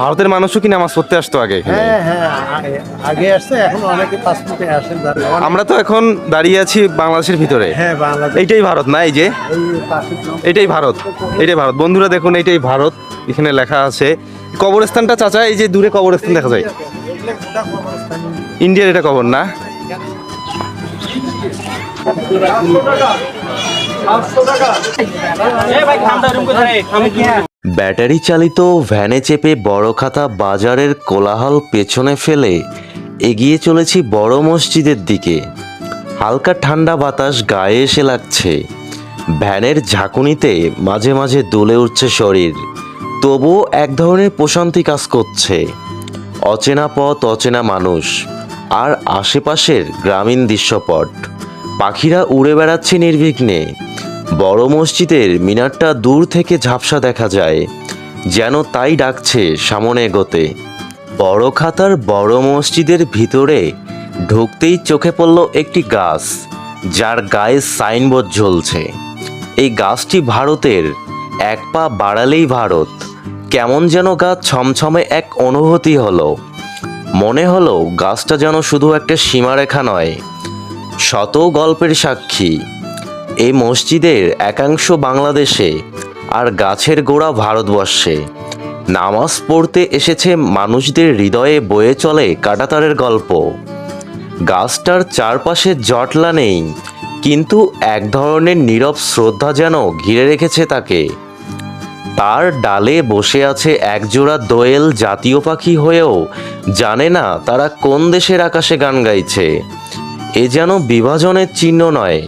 ভারতের মানুষও কি নামাজ পড়তে আসতো আগে? হ্যাঁ হ্যাঁ আগে- আগে আসছে এখন অনেকে পাসপোর্টে আসেন আমরা তো এখন দাঁড়িয়ে আছি বাংলাদেশের ভিতরে। হ্যাঁ বাংলাদেশ। এইটাই ভারত না এই যে? এটাই ভারত এটাই ভারত। বন্ধুরা দেখুন এইটাই ভারত। এখানে লেখা আছে কবরস্থানটা চাচা এই যে দূরে কবরস্থান দেখা যায়। ইন্ডিয়ার এটা কবর না? ব্যাটারি চালিত ভ্যানে চেপে বড়খাতা বাজারের কোলাহল পেছনে ফেলে এগিয়ে চলেছি বড় মসজিদের দিকে। হালকা ঠান্ডা বাতাস গায়ে এসে লাগছে। ভ্যানের ঝাঁকুনিতে মাঝে মাঝে দুলে উঠছে শরীর। তবুও এক ধরনের প্রশান্তি কাজ করছে। অচেনা পথ, অচেনা মানুষ। আর আশেপাশের গ্রামীণ দৃশ্যপট। পাখিরা উড়ে বেড়াচ্ছে নির্বিঘ্নে। বড় মসজিদের মিনারটা দূর থেকে ঝাপসা দেখা যায়, যেন তাই ডাকছে সামনে এগোতে। বড় খাতার বড় মসজিদের ভিতরে ঢুকতেই চোখে পড়ল একটি গাছ, যার গায়ে সাইনবোর্ড ঝুলছে। এই গাছটি ভারতের এক পা বাড়ালেই ভারত। কেমন যেন গা ছমছমে এক অনুভূতি হলো। মনে হলো গাছটা যেন শুধু একটা সীমারেখা নয় শত গল্পের সাক্ষী। এই মসজিদের একাংশ বাংলাদেশে আর গাছের গোড়া ভারতবর্ষে। নামাজ পড়তে এসেছে মানুষদের হৃদয়ে বয়ে চলে কাটাতারের গল্প। গাছটার চারপাশে জটলা নেই, কিন্তু এক ধরনের নীরব শ্রদ্ধা যেন ঘিরে রেখেছে তাকে। তার ডালে বসে আছে একজোড়া দোয়েল জাতীয় পাখি হয়েও জানে না তারা কোন দেশের আকাশে গান গাইছে। এ যেন বিভাজনের চিহ্ন নয়,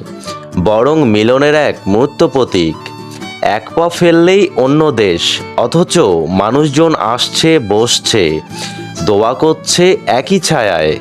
বরং মিলনের এক মূর্ত প্রতীক। এক পা ফেললেই অন্য দেশ, অথচ মানুষজন আসছে, বসছে, দোয়া করছে একই ছায়ায়।